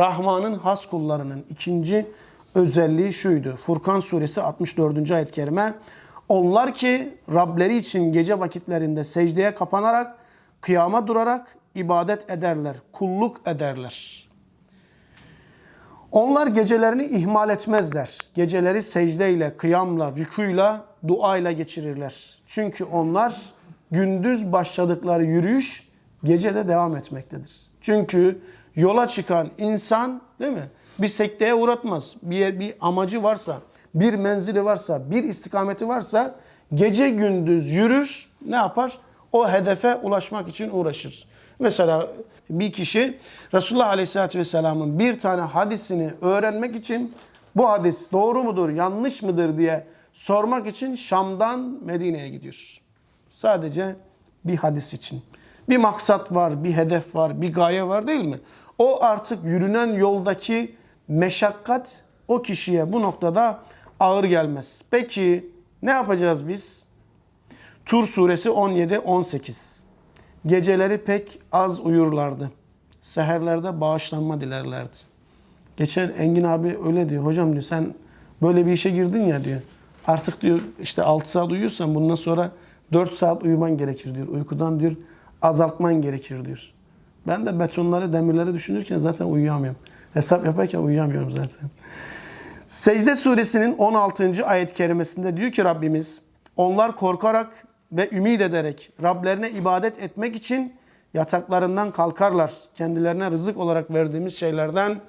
Rahman'ın has kullarının ikinci özelliği şuydu. Furkan suresi 64. ayet-i kerime. Onlar ki Rableri için gece vakitlerinde secdeye kapanarak, kıyama durarak ibadet ederler, kulluk ederler. Onlar gecelerini ihmal etmezler. Geceleri secdeyle, kıyamla, rükuyla, duayla geçirirler. Çünkü onlar gündüz başladıkları yürüyüş gecede devam etmektedir. Çünkü yola çıkan insan değil mi? Bir sekteye uğratmaz. Bir yer, bir amacı varsa, bir menzili varsa, bir istikameti varsa gece gündüz yürür, ne yapar? O hedefe ulaşmak için uğraşır. Mesela bir kişi Resulullah Aleyhisselatü Vesselam'ın bir tane hadisini öğrenmek için bu hadis doğru mudur, yanlış mıdır diye sormak için Şam'dan Medine'ye gidiyor. Sadece bir hadis için. Bir maksat var, bir hedef var, bir gaye var değil mi? O artık yürünen yoldaki meşakkat o kişiye bu noktada ağır gelmez. Peki ne yapacağız biz? Tur suresi 17-18. Geceleri pek az uyurlardı. Seherlerde bağışlanma dilerlerdi. Geçen Engin abi öyle diyor. Hocam diyor sen böyle bir işe girdin ya diyor. Artık diyor işte 6 saat uyuyorsan bundan sonra 4 saat uyuman gerekir diyor. Uykudan diyor azaltman gerekir diyor. Ben de betonları, demirleri düşünürken zaten uyuyamıyorum. Hesap yaparken uyuyamıyorum zaten. Secde suresinin 16. ayet kerimesinde diyor ki Rabbimiz onlar korkarak ve ümit ederek Rablerine ibadet etmek için yataklarından kalkarlar. Kendilerine rızık olarak verdiğimiz şeylerden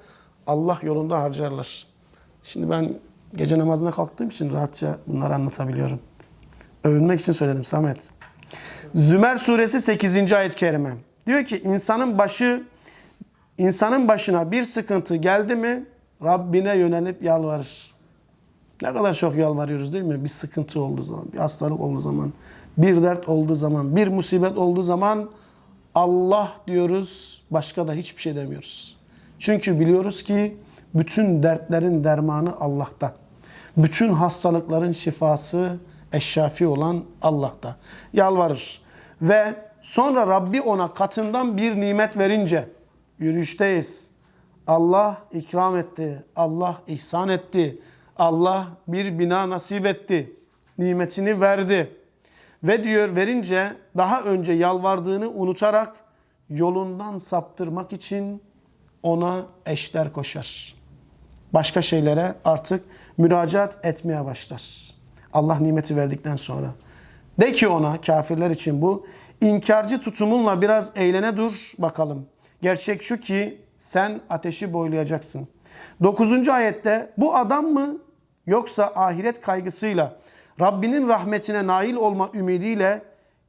Allah yolunda harcarlar. Şimdi ben gece namazına kalktığım için rahatça bunları anlatabiliyorum. Övünmek için söyledim Samet. Zümer suresi 8. ayet-i kerime. Diyor ki insanın başı insanın başına bir sıkıntı geldi mi Rabbine yönelip yalvarır. Ne kadar çok yalvarıyoruz değil mi? Bir sıkıntı olduğu zaman, bir hastalık olduğu zaman, bir dert olduğu zaman, bir musibet olduğu zaman Allah diyoruz, başka da hiçbir şey demiyoruz. Çünkü biliyoruz ki bütün dertlerin dermanı Allah'ta. Bütün hastalıkların şifası eşşafi olan Allah'ta. Yalvarır. Ve sonra Rabbi ona katından bir nimet verince yürüyüşteyiz. Allah ikram etti. Allah ihsan etti. Allah bir bina nasip etti. Nimetini verdi. Ve diyor verince daha önce yalvardığını unutarak yolundan saptırmak için ona eşler koşar. Başka şeylere artık müracaat etmeye başlar. Allah nimeti verdikten sonra. De ki ona kafirler için bu inkarcı tutumunla biraz eğlene dur bakalım. Gerçek şu ki sen ateşi boylayacaksın. 9. ayette bu adam mı yoksa ahiret kaygısıyla Rabbinin rahmetine nail olma ümidiyle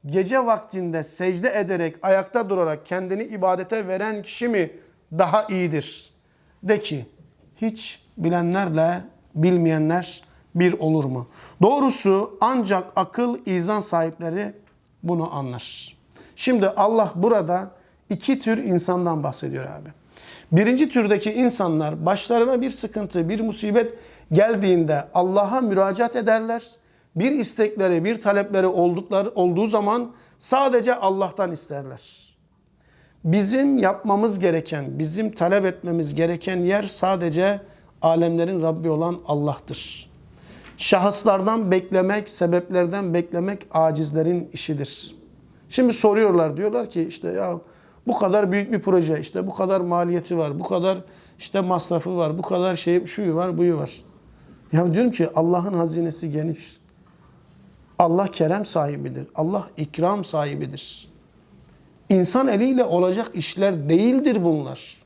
gece vaktinde secde ederek ayakta durarak kendini ibadete veren kişi mi daha iyidir? De ki hiç bilenlerle bilmeyenler bir olur mu? Doğrusu ancak akıl izan sahipleri bunu anlar. Şimdi Allah burada iki tür insandan bahsediyor abi. Birinci türdeki insanlar başlarına bir sıkıntı, bir musibet geldiğinde Allah'a müracaat ederler. Bir istekleri, bir talepleri oldukları olduğu zaman sadece Allah'tan isterler. Bizim yapmamız gereken, bizim talep etmemiz gereken yer sadece alemlerin Rabbi olan Allah'tır. Şahıslardan beklemek, sebeplerden beklemek acizlerin işidir. Şimdi soruyorlar diyorlar ki işte ya bu kadar büyük bir proje, işte bu kadar maliyeti var, bu kadar işte masrafı var, bu kadar şey şuyu var, buyu var. Ya diyorum ki Allah'ın hazinesi geniş. Allah kerem sahibidir. Allah ikram sahibidir. İnsan eliyle olacak işler değildir bunlar.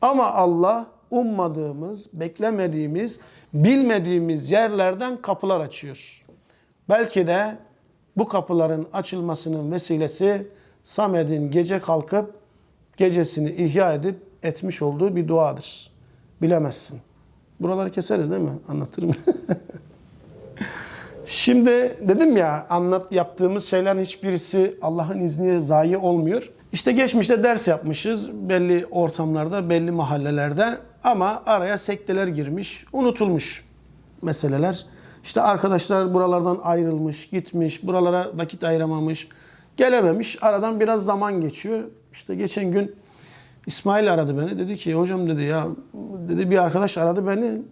Ama Allah ummadığımız, beklemediğimiz, bilmediğimiz yerlerden kapılar açıyor. Belki de bu kapıların açılmasının vesilesi Samet'in gece kalkıp gecesini ihya edip etmiş olduğu bir duadır. Bilemezsin. Buraları keseriz değil mi? Anlatırım. Şimdi dedim ya anlat yaptığımız şeylerin hiçbirisi Allah'ın izniyle zayi olmuyor. İşte geçmişte ders yapmışız belli ortamlarda, belli mahallelerde ama araya sekteler girmiş, unutulmuş meseleler. İşte arkadaşlar buralardan ayrılmış, gitmiş, buralara vakit ayıramamış, gelememiş. Aradan biraz zaman geçiyor. İşte geçen gün İsmail aradı beni. Dedi ki hocam dedi ya dedi bir arkadaş aradı beni.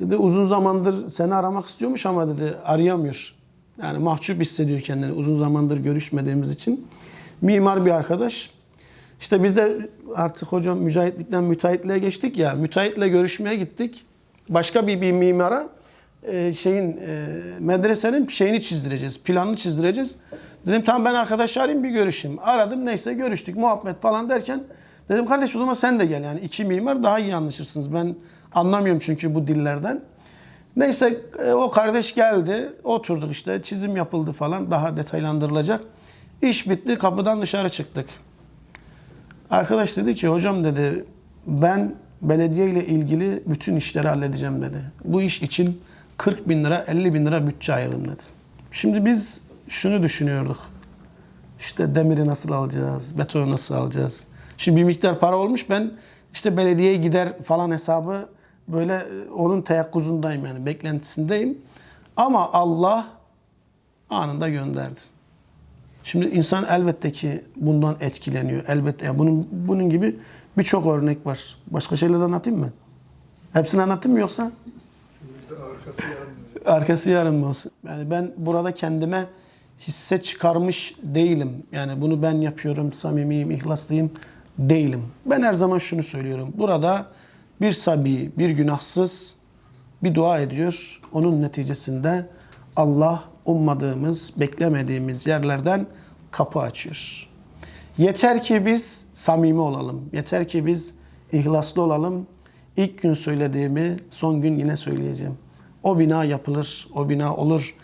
Dedi uzun zamandır seni aramak istiyormuş ama dedi arayamıyor. Yani mahcup hissediyor kendini uzun zamandır görüşmediğimiz için. Mimar bir arkadaş. İşte biz de artık hocam mücahitlikten müteahhitliğe geçtik ya. Müteahhitle görüşmeye gittik. Başka bir, bir mimara e, şeyin e, medresenin şeyini çizdireceğiz. Planını çizdireceğiz. Dedim tamam ben arkadaş arayayım bir görüşeyim. Aradım neyse görüştük muhabbet falan derken dedim kardeş o zaman sen de gel. Yani iki mimar daha iyi anlaşırsınız. Ben anlamıyorum çünkü bu dillerden. Neyse e, o kardeş geldi. Oturduk işte çizim yapıldı falan daha detaylandırılacak. İş bitti kapıdan dışarı çıktık. Arkadaş dedi ki hocam dedi ben belediye ile ilgili bütün işleri halledeceğim dedi. Bu iş için 40 bin lira 50 bin lira bütçe ayırdım dedi. Şimdi biz şunu düşünüyorduk. İşte demiri nasıl alacağız, betonu nasıl alacağız. Şimdi bir miktar para olmuş ben işte belediyeye gider falan hesabı böyle e, onun teyakkuzundayım yani beklentisindeyim. Ama Allah anında gönderdi. Şimdi insan elbette ki bundan etkileniyor. Elbette. Yani bunun bunun gibi birçok örnek var. Başka şeyler anlatayım mı? Hepsini anlatayım mı yoksa? Arkası yarın. Arkası yarın mı olsun? Yani ben burada kendime hisse çıkarmış değilim. Yani bunu ben yapıyorum, samimiyim, ihlaslıyım değilim. Ben her zaman şunu söylüyorum. Burada bir sabi, bir günahsız bir dua ediyor. Onun neticesinde Allah ummadığımız, beklemediğimiz yerlerden kapı açıyor. Yeter ki biz samimi olalım. Yeter ki biz ihlaslı olalım. İlk gün söylediğimi son gün yine söyleyeceğim. O bina yapılır, o bina olur.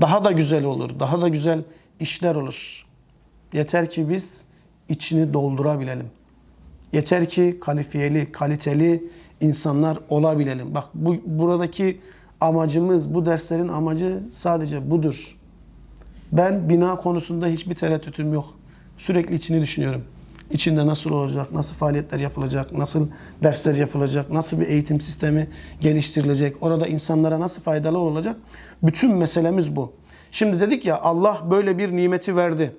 Daha da güzel olur, daha da güzel işler olur. Yeter ki biz içini doldurabilelim. Yeter ki kalifiyeli, kaliteli insanlar olabilelim. Bak bu buradaki amacımız, bu derslerin amacı sadece budur. Ben bina konusunda hiçbir tereddütüm yok. Sürekli içini düşünüyorum. İçinde nasıl olacak, nasıl faaliyetler yapılacak, nasıl dersler yapılacak, nasıl bir eğitim sistemi geliştirilecek, orada insanlara nasıl faydalı olacak. Bütün meselemiz bu. Şimdi dedik ya Allah böyle bir nimeti verdi.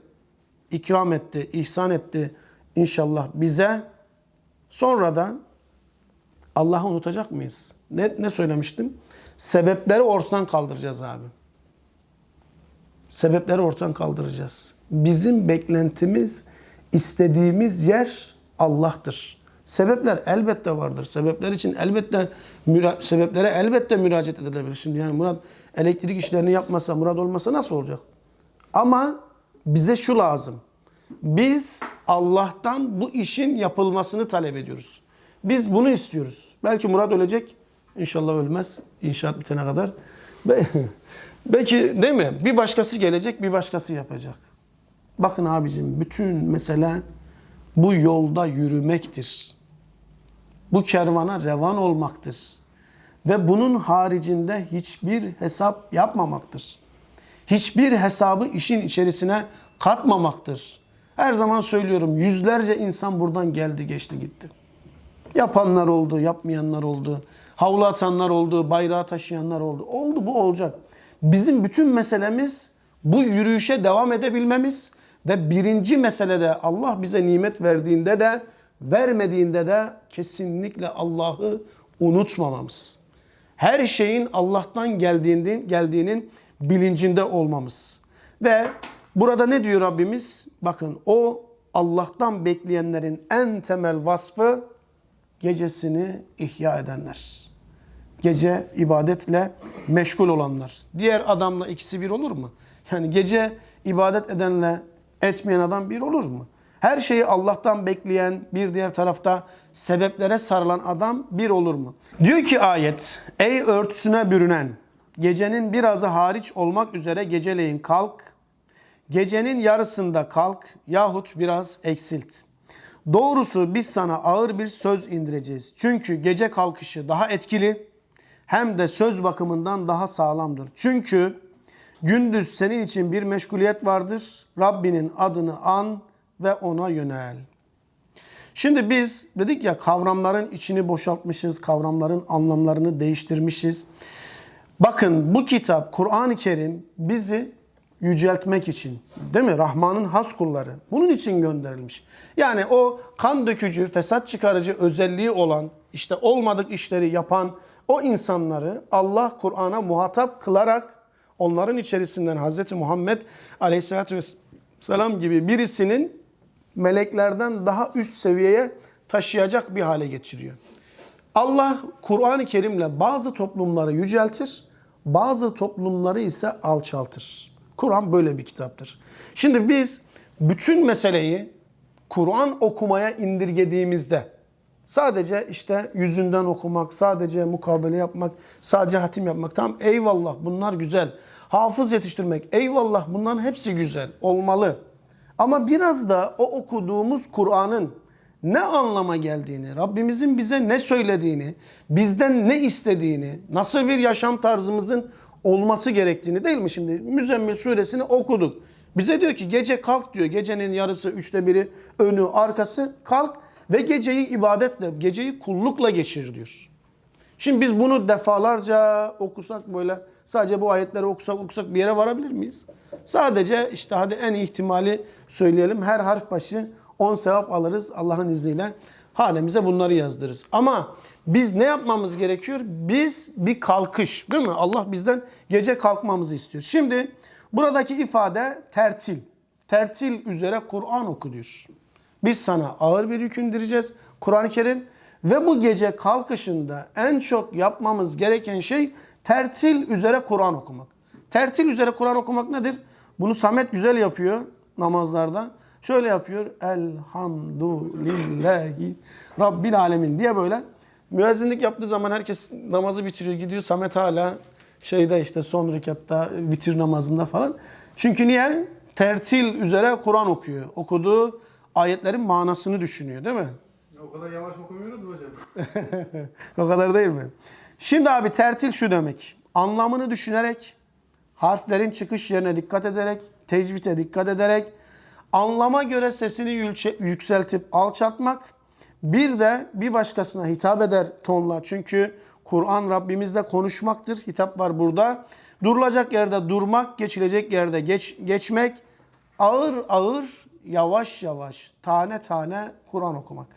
ikram etti, ihsan etti inşallah bize. Sonra da Allah'ı unutacak mıyız? Ne, ne söylemiştim? Sebepleri ortadan kaldıracağız abi. Sebepleri ortadan kaldıracağız. Bizim beklentimiz, istediğimiz yer Allah'tır. Sebepler elbette vardır. Sebepler için elbette sebeplere elbette müracaat edilebilir. Şimdi yani Murat elektrik işlerini yapmasa, Murat olmasa nasıl olacak? Ama bize şu lazım. Biz Allah'tan bu işin yapılmasını talep ediyoruz. Biz bunu istiyoruz. Belki Murat ölecek. İnşallah ölmez. İnşaat bitene kadar. Be- Belki değil mi? Bir başkası gelecek, bir başkası yapacak. Bakın abicim bütün mesele bu yolda yürümektir. Bu kervana revan olmaktır. Ve bunun haricinde hiçbir hesap yapmamaktır. Hiçbir hesabı işin içerisine katmamaktır. Her zaman söylüyorum yüzlerce insan buradan geldi geçti gitti. Yapanlar oldu, yapmayanlar oldu. Havlu atanlar oldu, bayrağı taşıyanlar oldu. Oldu bu olacak. Bizim bütün meselemiz bu yürüyüşe devam edebilmemiz ve birinci meselede Allah bize nimet verdiğinde de vermediğinde de kesinlikle Allah'ı unutmamamız. Her şeyin Allah'tan geldiğinin, geldiğinin bilincinde olmamız. Ve burada ne diyor Rabbimiz? Bakın o Allah'tan bekleyenlerin en temel vasfı gecesini ihya edenler. Gece ibadetle meşgul olanlar. Diğer adamla ikisi bir olur mu? Yani gece ibadet edenle etmeyen adam bir olur mu? Her şeyi Allah'tan bekleyen bir diğer tarafta sebeplere sarılan adam bir olur mu? Diyor ki ayet, ey örtüsüne bürünen, gecenin birazı hariç olmak üzere geceleyin kalk, gecenin yarısında kalk yahut biraz eksilt. Doğrusu biz sana ağır bir söz indireceğiz. Çünkü gece kalkışı daha etkili hem de söz bakımından daha sağlamdır. Çünkü gündüz senin için bir meşguliyet vardır. Rabbinin adını an ve ona yönel. Şimdi biz dedik ya kavramların içini boşaltmışız, kavramların anlamlarını değiştirmişiz. Bakın bu kitap Kur'an-ı Kerim bizi yüceltmek için. Değil mi? Rahman'ın has kulları. Bunun için gönderilmiş. Yani o kan dökücü, fesat çıkarıcı özelliği olan, işte olmadık işleri yapan o insanları Allah Kur'an'a muhatap kılarak onların içerisinden Hz. Muhammed Aleyhisselatü Vesselam gibi birisinin meleklerden daha üst seviyeye taşıyacak bir hale getiriyor. Allah Kur'an-ı Kerim'le bazı toplumları yüceltir, bazı toplumları ise alçaltır. Kur'an böyle bir kitaptır. Şimdi biz bütün meseleyi Kur'an okumaya indirgediğimizde sadece işte yüzünden okumak, sadece mukabele yapmak, sadece hatim yapmak tamam eyvallah bunlar güzel. Hafız yetiştirmek eyvallah bunların hepsi güzel olmalı. Ama biraz da o okuduğumuz Kur'an'ın ne anlama geldiğini, Rabbimizin bize ne söylediğini, bizden ne istediğini, nasıl bir yaşam tarzımızın olması gerektiğini değil mi şimdi? Müzzemmil suresini okuduk. Bize diyor ki gece kalk diyor. Gecenin yarısı, üçte biri, önü, arkası kalk ve geceyi ibadetle, geceyi kullukla geçir diyor. Şimdi biz bunu defalarca okusak böyle sadece bu ayetleri okusak okusak bir yere varabilir miyiz? Sadece işte hadi en ihtimali söyleyelim. Her harf başı 10 sevap alırız Allah'ın izniyle. Hanemize bunları yazdırırız. Ama biz ne yapmamız gerekiyor? Biz bir kalkış değil mi? Allah bizden gece kalkmamızı istiyor. Şimdi buradaki ifade tertil. Tertil üzere Kur'an oku diyor. Biz sana ağır bir yük indireceğiz. Kur'an-ı Kerim ve bu gece kalkışında en çok yapmamız gereken şey tertil üzere Kur'an okumak. Tertil üzere Kur'an okumak nedir? Bunu Samet güzel yapıyor namazlarda. Şöyle yapıyor. Elhamdülillahi Rabbil Alemin diye böyle. Müezzinlik yaptığı zaman herkes namazı bitiriyor gidiyor. Samet hala şeyde işte son rekatta vitir namazında falan. Çünkü niye? Tertil üzere Kur'an okuyor. Okuduğu ayetlerin manasını düşünüyor değil mi? O kadar yavaş okumuyoruz mu hocam? o kadar değil mi? Şimdi abi tertil şu demek. Anlamını düşünerek, harflerin çıkış yerine dikkat ederek, tecvite dikkat ederek, anlama göre sesini yükseltip alçaltmak, bir de bir başkasına hitap eder tonla. Çünkü Kur'an Rabbimizle konuşmaktır. Hitap var burada. Durulacak yerde durmak, geçilecek yerde geç, geçmek, ağır ağır, yavaş yavaş, tane tane Kur'an okumak.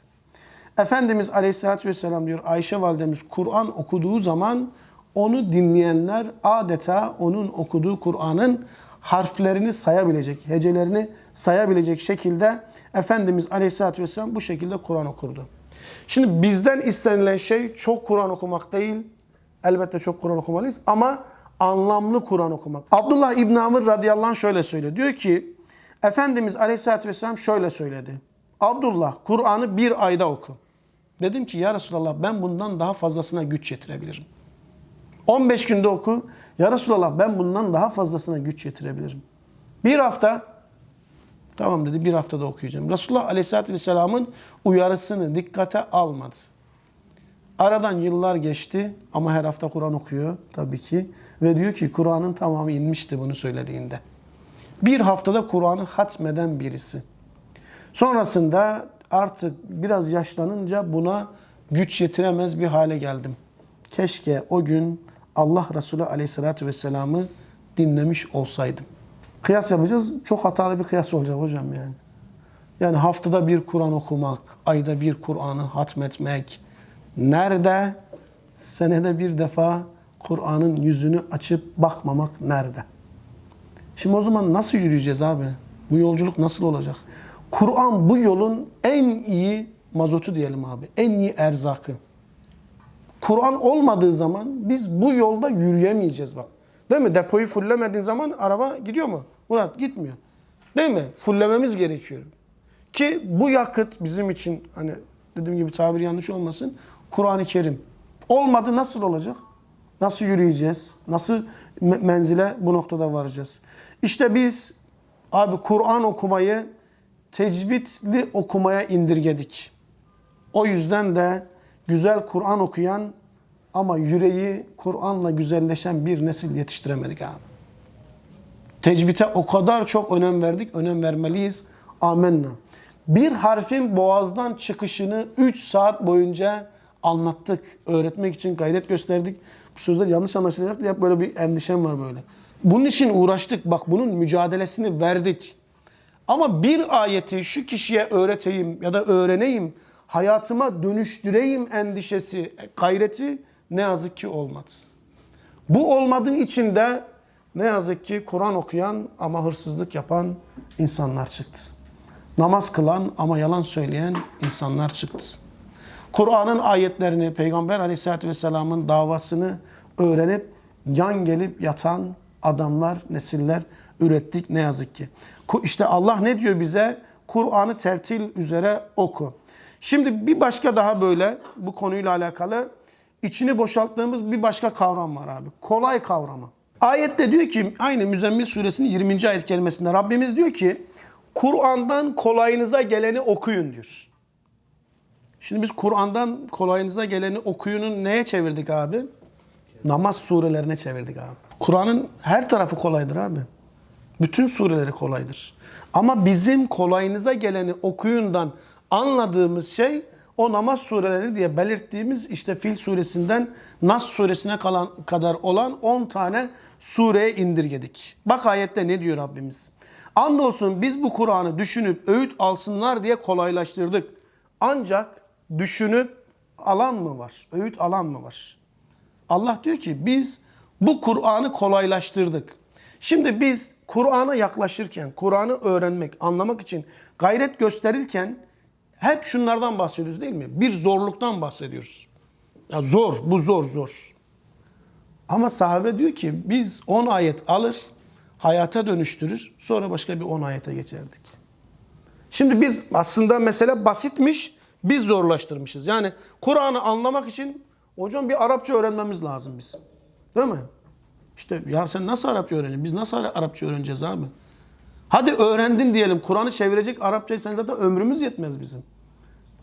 Efendimiz Aleyhisselatü Vesselam diyor Ayşe validemiz Kur'an okuduğu zaman onu dinleyenler adeta onun okuduğu Kur'an'ın harflerini sayabilecek, hecelerini sayabilecek şekilde Efendimiz Aleyhisselatü Vesselam bu şekilde Kur'an okurdu. Şimdi bizden istenilen şey çok Kur'an okumak değil. Elbette çok Kur'an okumalıyız ama anlamlı Kur'an okumak. Abdullah İbn Amr radıyallahu anh şöyle söylüyor. Diyor ki Efendimiz Aleyhisselatü Vesselam şöyle söyledi. Abdullah Kur'an'ı bir ayda oku. Dedim ki ya Resulallah ben bundan daha fazlasına güç yetirebilirim. 15 günde oku. Ya Resulallah ben bundan daha fazlasına güç yetirebilirim. Bir hafta tamam dedi bir haftada okuyacağım. Resulullah Aleyhisselatü Vesselam'ın uyarısını dikkate almadı. Aradan yıllar geçti ama her hafta Kur'an okuyor tabii ki. Ve diyor ki Kur'an'ın tamamı inmişti bunu söylediğinde. Bir haftada Kur'an'ı hatmeden birisi. Sonrasında artık biraz yaşlanınca buna güç yetiremez bir hale geldim. Keşke o gün Allah Resulü Aleyhisselatü Vesselam'ı dinlemiş olsaydım. Kıyas yapacağız. Çok hatalı bir kıyas olacak hocam yani. Yani haftada bir Kur'an okumak, ayda bir Kur'an'ı hatmetmek. Nerede? Senede bir defa Kur'an'ın yüzünü açıp bakmamak nerede? Şimdi o zaman nasıl yürüyeceğiz abi? Bu yolculuk nasıl olacak? Kur'an bu yolun en iyi mazotu diyelim abi. En iyi erzakı. Kur'an olmadığı zaman biz bu yolda yürüyemeyeceğiz bak. Değil mi? Depoyu fullemediğin zaman araba gidiyor mu? Murat gitmiyor. Değil mi? Fullememiz gerekiyor. Ki bu yakıt bizim için hani dediğim gibi tabir yanlış olmasın. Kur'an-ı Kerim. Olmadı nasıl olacak? Nasıl yürüyeceğiz? Nasıl me- menzile bu noktada varacağız? İşte biz abi Kur'an okumayı tecvidli okumaya indirgedik. O yüzden de güzel Kur'an okuyan ama yüreği Kur'an'la güzelleşen bir nesil yetiştiremedik abi. Tecvite o kadar çok önem verdik, önem vermeliyiz. Amenna. Bir harfin boğazdan çıkışını 3 saat boyunca anlattık. Öğretmek için gayret gösterdik. Bu sözler yanlış anlaşılacak diye hep böyle bir endişem var böyle. Bunun için uğraştık. Bak bunun mücadelesini verdik. Ama bir ayeti şu kişiye öğreteyim ya da öğreneyim, hayatıma dönüştüreyim endişesi, gayreti ne yazık ki olmadı. Bu olmadığı için de ne yazık ki Kur'an okuyan ama hırsızlık yapan insanlar çıktı. Namaz kılan ama yalan söyleyen insanlar çıktı. Kur'an'ın ayetlerini, Peygamber aleyhissalatü vesselamın davasını öğrenip yan gelip yatan adamlar, nesiller ürettik ne yazık ki. İşte Allah ne diyor bize? Kur'an'ı tertil üzere oku. Şimdi bir başka daha böyle bu konuyla alakalı içini boşalttığımız bir başka kavram var abi. Kolay kavramı. Ayette diyor ki aynı Müzzemmil suresinin 20. ayet kelimesinde Rabbimiz diyor ki Kur'an'dan kolayınıza geleni okuyun diyor. Şimdi biz Kur'an'dan kolayınıza geleni okuyunun neye çevirdik abi? Namaz surelerine çevirdik abi. Kur'an'ın her tarafı kolaydır abi. Bütün sureleri kolaydır. Ama bizim kolayınıza geleni okuyundan anladığımız şey o namaz sureleri diye belirttiğimiz işte Fil suresinden Nas suresine kalan kadar olan 10 tane sureye indirgedik. Bak ayette ne diyor Rabbimiz? Andolsun biz bu Kur'an'ı düşünüp öğüt alsınlar diye kolaylaştırdık. Ancak düşünüp alan mı var? Öğüt alan mı var? Allah diyor ki biz bu Kur'an'ı kolaylaştırdık. Şimdi biz Kur'an'a yaklaşırken, Kur'an'ı öğrenmek, anlamak için gayret gösterirken hep şunlardan bahsediyoruz değil mi? Bir zorluktan bahsediyoruz. Ya zor, bu zor, zor. Ama sahabe diyor ki biz 10 ayet alır, hayata dönüştürür, sonra başka bir 10 ayete geçerdik. Şimdi biz aslında mesele basitmiş, biz zorlaştırmışız. Yani Kur'an'ı anlamak için hocam bir Arapça öğrenmemiz lazım bizim. Değil mi? İşte ya sen nasıl Arapça öğreneceksin? Biz nasıl Ara- Arapça öğreneceğiz abi? Hadi öğrendin diyelim. Kur'an'ı çevirecek Arapçayı sen zaten ömrümüz yetmez bizim.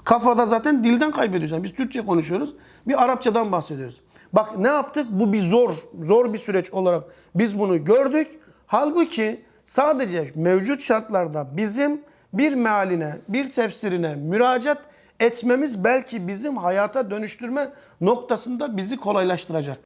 Kafada zaten dilden kaybediyoruz. Yani biz Türkçe konuşuyoruz. Bir Arapçadan bahsediyoruz. Bak ne yaptık? Bu bir zor, zor bir süreç olarak biz bunu gördük. Halbuki sadece mevcut şartlarda bizim bir mealine, bir tefsirine müracaat etmemiz belki bizim hayata dönüştürme noktasında bizi kolaylaştıracak.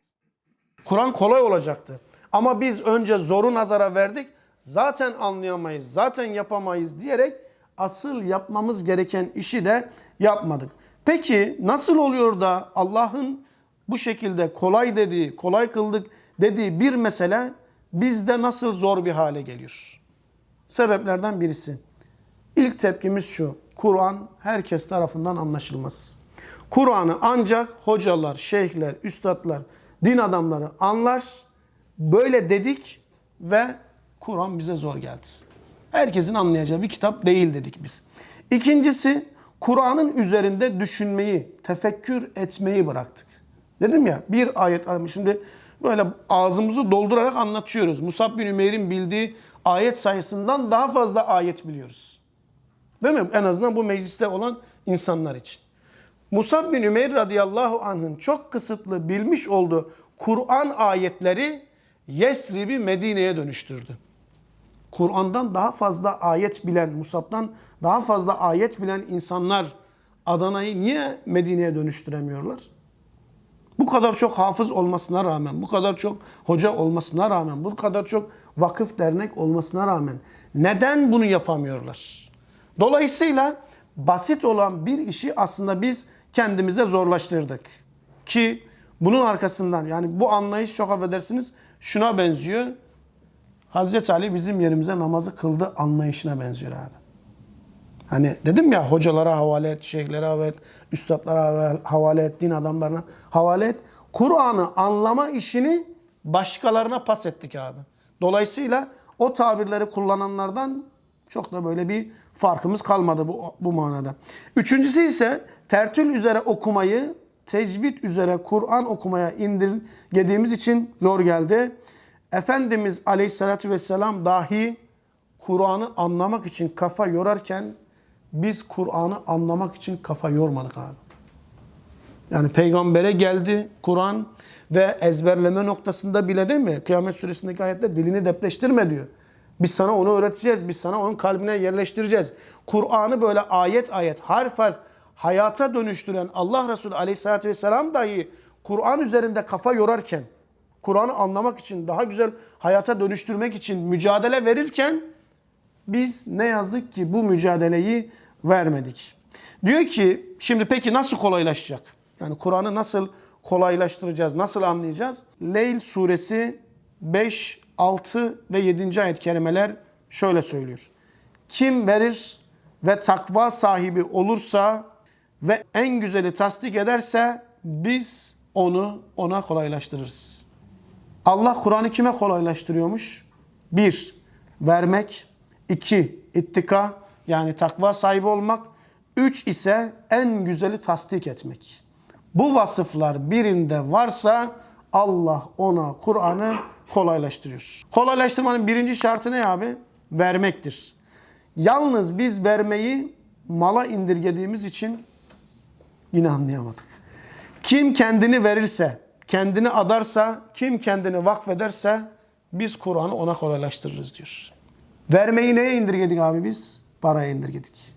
Kur'an kolay olacaktı. Ama biz önce zoru nazara verdik. Zaten anlayamayız, zaten yapamayız diyerek asıl yapmamız gereken işi de yapmadık. Peki nasıl oluyor da Allah'ın bu şekilde kolay dediği, kolay kıldık dediği bir mesele bizde nasıl zor bir hale geliyor? Sebeplerden birisi. İlk tepkimiz şu. Kur'an herkes tarafından anlaşılmaz. Kur'an'ı ancak hocalar, şeyhler, üstadlar, din adamları anlar. Böyle dedik ve Kur'an bize zor geldi. Herkesin anlayacağı bir kitap değil dedik biz. İkincisi Kur'an'ın üzerinde düşünmeyi, tefekkür etmeyi bıraktık. Dedim ya bir ayet. Şimdi böyle ağzımızı doldurarak anlatıyoruz. Musab bin Ümeyr'in bildiği ayet sayısından daha fazla ayet biliyoruz. Değil mi? En azından bu mecliste olan insanlar için. Musab bin Ümeyr radıyallahu anh'ın çok kısıtlı bilmiş olduğu Kur'an ayetleri Yesrib'i Medine'ye dönüştürdü. Kur'an'dan daha fazla ayet bilen, Musab'dan daha fazla ayet bilen insanlar Adana'yı niye Medine'ye dönüştüremiyorlar? Bu kadar çok hafız olmasına rağmen, bu kadar çok hoca olmasına rağmen, bu kadar çok vakıf dernek olmasına rağmen neden bunu yapamıyorlar? Dolayısıyla basit olan bir işi aslında biz kendimize zorlaştırdık. Ki bunun arkasından yani bu anlayış çok affedersiniz şuna benziyor. Hazreti Ali bizim yerimize namazı kıldı anlayışına benziyor abi. Hani dedim ya hocalara havale et, şeyhlere havale et, üstadlara havale et, din adamlarına havale et. Kur'an'ı anlama işini başkalarına pas ettik abi. Dolayısıyla o tabirleri kullananlardan çok da böyle bir farkımız kalmadı bu, bu manada. Üçüncüsü ise tertül üzere okumayı tecvid üzere Kur'an okumaya indirgediğimiz için zor geldi. Efendimiz Aleyhisselatü Vesselam dahi Kur'an'ı anlamak için kafa yorarken biz Kur'an'ı anlamak için kafa yormadık abi. Yani peygambere geldi Kur'an ve ezberleme noktasında bile değil mi? Kıyamet suresindeki ayette dilini depreştirme diyor. Biz sana onu öğreteceğiz. Biz sana onun kalbine yerleştireceğiz. Kur'an'ı böyle ayet ayet, harf harf hayata dönüştüren Allah Resulü Aleyhisselatü Vesselam dahi Kur'an üzerinde kafa yorarken, Kur'an'ı anlamak için, daha güzel hayata dönüştürmek için mücadele verirken biz ne yazdık ki bu mücadeleyi vermedik. Diyor ki şimdi peki nasıl kolaylaşacak? Yani Kur'an'ı nasıl kolaylaştıracağız, nasıl anlayacağız? Leyl suresi 5, 6 ve 7. ayet kelimeler şöyle söylüyor. Kim verir ve takva sahibi olursa ve en güzeli tasdik ederse biz onu ona kolaylaştırırız. Allah Kur'an'ı kime kolaylaştırıyormuş? Bir, vermek. iki ittika yani takva sahibi olmak. Üç ise en güzeli tasdik etmek. Bu vasıflar birinde varsa Allah ona Kur'an'ı kolaylaştırıyor. Kolaylaştırmanın birinci şartı ne abi? Vermektir. Yalnız biz vermeyi mala indirgediğimiz için yine anlayamadık. Kim kendini verirse, kendini adarsa, kim kendini vakfederse biz Kur'an'ı ona kolaylaştırırız diyor. Vermeyi neye indirgedik abi biz? Paraya indirgedik.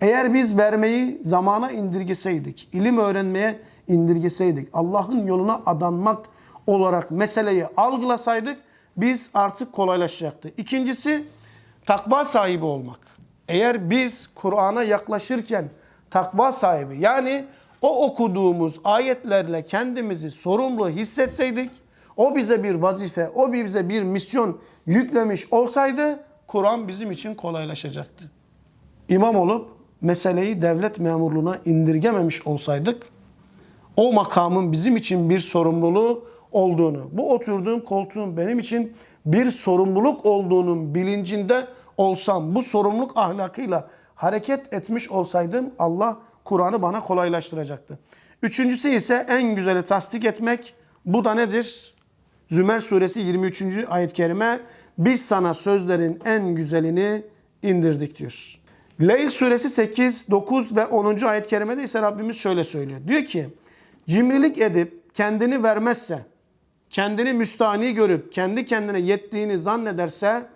Eğer biz vermeyi zamana indirgeseydik, ilim öğrenmeye indirgeseydik, Allah'ın yoluna adanmak olarak meseleyi algılasaydık biz artık kolaylaşacaktı. İkincisi takva sahibi olmak. Eğer biz Kur'an'a yaklaşırken takva sahibi yani o okuduğumuz ayetlerle kendimizi sorumlu hissetseydik, o bize bir vazife, o bize bir misyon yüklemiş olsaydı Kur'an bizim için kolaylaşacaktı. İmam olup meseleyi devlet memurluğuna indirgememiş olsaydık o makamın bizim için bir sorumluluğu olduğunu, bu oturduğum koltuğun benim için bir sorumluluk olduğunun bilincinde olsam, bu sorumluluk ahlakıyla hareket etmiş olsaydım Allah Kur'an'ı bana kolaylaştıracaktı. Üçüncüsü ise en güzeli tasdik etmek. Bu da nedir? Zümer suresi 23. ayet-i kerime biz sana sözlerin en güzelini indirdik diyor. Leyl suresi 8, 9 ve 10. ayet-i kerimede ise Rabbimiz şöyle söylüyor. Diyor ki cimrilik edip kendini vermezse, kendini müstahni görüp kendi kendine yettiğini zannederse,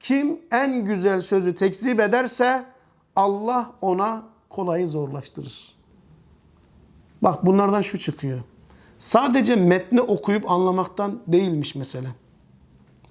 kim en güzel sözü tekzip ederse Allah ona kolayı zorlaştırır. Bak bunlardan şu çıkıyor. Sadece metni okuyup anlamaktan değilmiş mesele.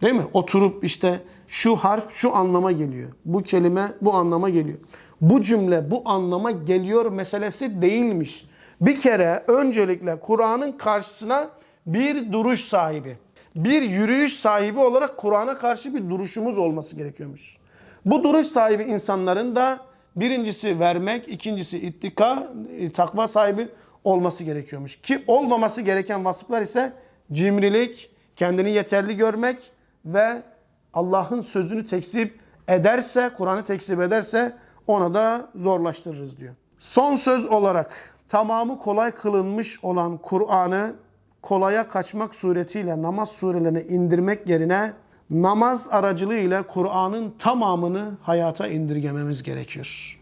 Değil mi? Oturup işte şu harf şu anlama geliyor. Bu kelime bu anlama geliyor. Bu cümle bu anlama geliyor meselesi değilmiş. Bir kere öncelikle Kur'an'ın karşısına bir duruş sahibi, bir yürüyüş sahibi olarak Kur'an'a karşı bir duruşumuz olması gerekiyormuş. Bu duruş sahibi insanların da birincisi vermek, ikincisi ittika, e, takva sahibi olması gerekiyormuş. Ki olmaması gereken vasıflar ise cimrilik, kendini yeterli görmek ve Allah'ın sözünü tekzip ederse, Kur'an'ı tekzip ederse ona da zorlaştırırız diyor. Son söz olarak tamamı kolay kılınmış olan Kur'an'ı kolaya kaçmak suretiyle namaz surelerini indirmek yerine namaz aracılığıyla Kur'an'ın tamamını hayata indirgememiz gerekiyor.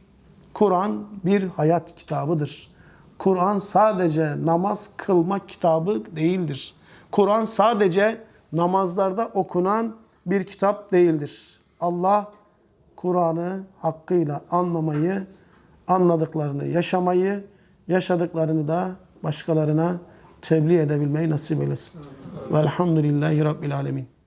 Kur'an bir hayat kitabıdır. Kur'an sadece namaz kılmak kitabı değildir. Kur'an sadece namazlarda okunan bir kitap değildir. Allah Kur'an'ı hakkıyla anlamayı, anladıklarını yaşamayı, yaşadıklarını da başkalarına tebliğ edebilmeyi nasip eylesin. Velhamdülillahi Rabbil Alemin.